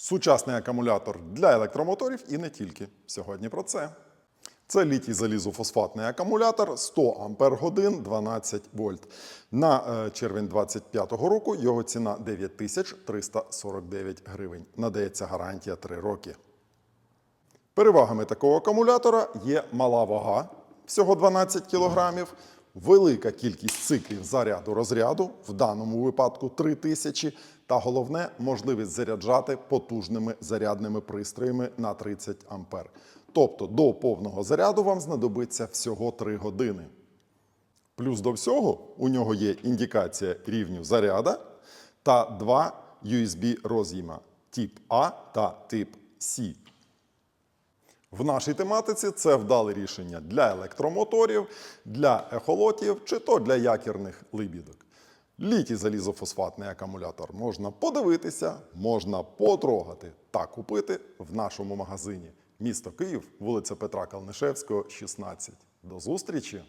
Сучасний акумулятор для електромоторів і не тільки. Сьогодні про це. Це літій залізофосфатний акумулятор 100 Ампер годин 12 вольт. На е, червень 2025 року його ціна 9349 гривень. Надається гарантія 3 роки. Перевагами такого акумулятора є мала вага, всього 12 кг, велика кількість циклів заряду розряду, в даному випадку 3000, та головне можливість заряджати потужними зарядними пристроями на 30 А. Тобто до повного заряду вам знадобиться всього 3 години. Плюс до всього у нього є індикація рівню заряда та два USB роз'єма тип А та тип C. В нашій тематиці це вдале рішення для електромоторів, для ехолотів чи то для якірних либідок. Літій залізофосфатний акумулятор можна подивитися, можна потрогати та купити в нашому магазині. Місто Київ, вулиця Петра Калнишевського, 16. До зустрічі!